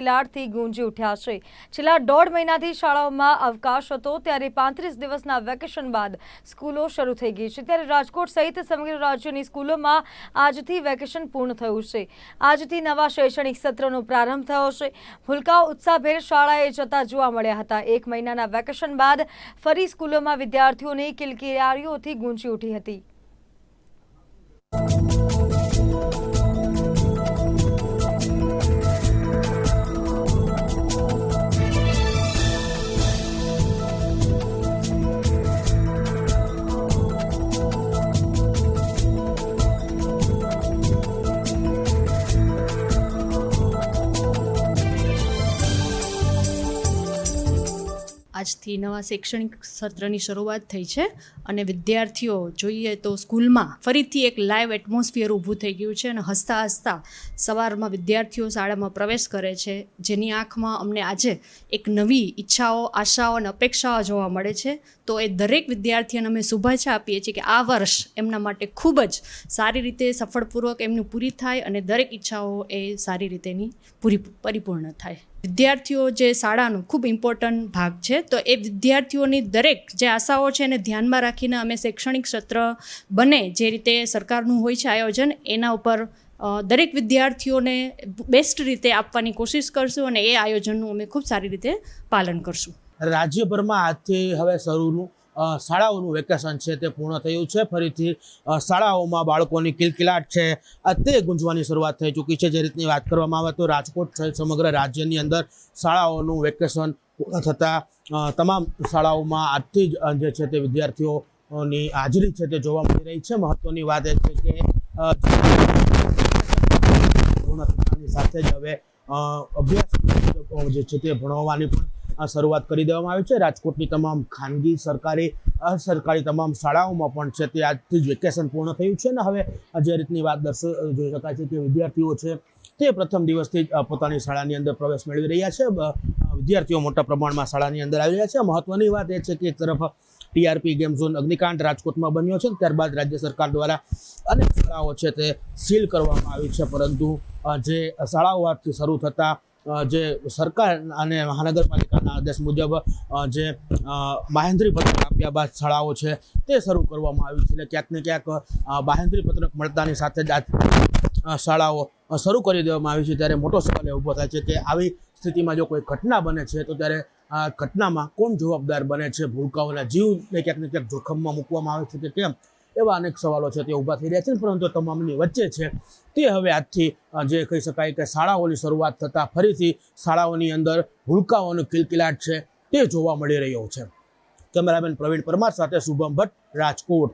લાડથી ગુંજી ઉઠ્યા છે. છેલ્લા દોઢ મહિનાથી શાળાઓમાં અવકાશ હતો, ત્યારે પાંત્રીસ દિવસના વેકેશન બાદ સ્કૂલો શરૂ થઈ ગઈ છે. ત્યારે રાજકોટ સહિત સમગ્ર રાજ્યની સ્કૂલોમાં આજથી વેકેશન પૂર્ણ થયું છે. આજથી નવા શૈક્ષણિક સત્રનો પ્રારંભ થયો છે. ભૂલકાઓ ઉત્સાહભેર શાળાએ જતા જોવા મળ્યા હતા. એક મહિનાના વેકેશન બાદ ફરી સ્કૂલોમાં વિદ્યાર્થીઓની કિલકિરારીઓથી ગુંજી ઉઠી હતી. આજથી નવા શૈક્ષણિક સત્રની શરૂઆત થઈ છે અને વિદ્યાર્થીઓ જોઈએ તો સ્કૂલમાં ફરીથી એક લાઈવ એટમોસ્ફિયર ઊભું થઈ ગયું છે અને હસતા હસતા સવારમાં વિદ્યાર્થીઓ શાળામાં પ્રવેશ કરે છે. જેની આંખમાં અમને આજે એક નવી ઈચ્છાઓ, આશાઓ અને અપેક્ષાઓ જોવા મળે છે. તો એ દરેક વિદ્યાર્થીઓને અમે શુભેચ્છા આપીએ છીએ કે આ વર્ષ એમના માટે ખૂબ જ સારી રીતે સફળપૂર્વક એમનું પૂરી થાય અને દરેક ઈચ્છાઓ એ સારી રીતેની પૂરી પરિપૂર્ણ થાય. વિદ્યાર્થીઓ જે શાળાનો ખૂબ ઇમ્પોર્ટન્ટ ભાગ છે, તો એ વિદ્યાર્થીઓની દરેક જે આશાઓ છે એને ધ્યાનમાં રાખીને અમે શૈક્ષણિક સત્ર બને જે રીતે સરકારનું હોય છે આયોજન, એના ઉપર દરેક વિદ્યાર્થીઓને બેસ્ટ રીતે આપવાની કોશિશ કરશું અને એ આયોજનનું અમે ખૂબ સારી રીતે પાલન કરશું. રાજ્યભરમાં આજથી હવે શરૂનું શાળાઓનું વેકેશન છે તે પૂર્ણ થયું છે. ફરીથી શાળાઓમાં બાળકોની કિલકિલાટ છે. આ તે ગુંજવાની શરૂઆત થઈ ચૂકી છે. જે રીતની વાત કરવામાં આવે તો રાજકોટ સહિત સમગ્ર રાજ્યની અંદર શાળાઓનું વેકેશન પૂર્ણ થતાં તમામ શાળાઓમાં આજથી જ જે છે તે વિદ્યાર્થીઓની હાજરી છે તે જોવા મળી રહી છે. મહત્ત્વની વાત એ છે કે પૂર્ણ થતાની સાથે જ હવે અભ્યાસ જે છે તે ભણાવવાની પણ શરૂઆત કરી દેવામાં આવી છે. રાજકોટની તમામ ખાનગી સરકારી અસરકારી તમામ શાળાઓમાં પણ છે તે આજથી જ વેકેશન પૂર્ણ થયું છે ને હવે જે રીતની વાત દર્શ, જોઈ શકાય છે કે વિદ્યાર્થીઓ છે તે પ્રથમ દિવસથી જ પોતાની શાળાની અંદર પ્રવેશ મેળવી રહ્યા છે. વિદ્યાર્થીઓ મોટા પ્રમાણમાં શાળાની અંદર આવી રહ્યા છે. મહત્વની વાત એ છે કે એક તરફ ટીઆરપી ગેમ ઝોન અગ્નિકાંડ રાજકોટમાં બન્યો છે ત્યારબાદ રાજ્ય સરકાર દ્વારા અનેક શાળાઓ છે તે સીલ કરવામાં આવી છે. પરંતુ જે શાળાઓ આજથી શરૂ થતાં જે સરકાર અને મહાનગરપાલિકાના આદેશ મુજબ જે બાહેંધરી પત્રક આપ્યા બાદ શાળાઓ છે તે શરૂ કરવામાં આવી છે. એટલે ક્યાંક ને ક્યાંક બાહેન્દ્રી પત્રક મળતાની સાથે જ શાળાઓ શરૂ કરી દેવામાં આવી છે. ત્યારે મોટો સવાલ એ ઊભો થાય છે કે આવી સ્થિતિમાં જો કોઈ ઘટના બને છે, તો ત્યારે આ ઘટનામાં કોણ જવાબદાર બને છે? ભૂલકાઓના જીવને ક્યાંક ને ક્યાંક જોખમમાં મૂકવામાં આવે છે કે કેમ? એવા અનેક સવાલો છે તે ઊભા થઈ રહ્યા છે પરંતુ તમામની વચ્ચે છે. તે હવે આજથી જે કહી શકાય કે શાળાઓની શરૂઆત થતાં ફરીથી શાળાઓની અંદર હુલકાઓનો કિલકિલાટ છે, તે જોવા મળી રહ્યો છે. કેમેરામેન પ્રવીણ પરમાર સાથે Shubham Bhatt, Rajkot.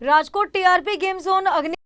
Rajkot TRP game zone અગ્નિ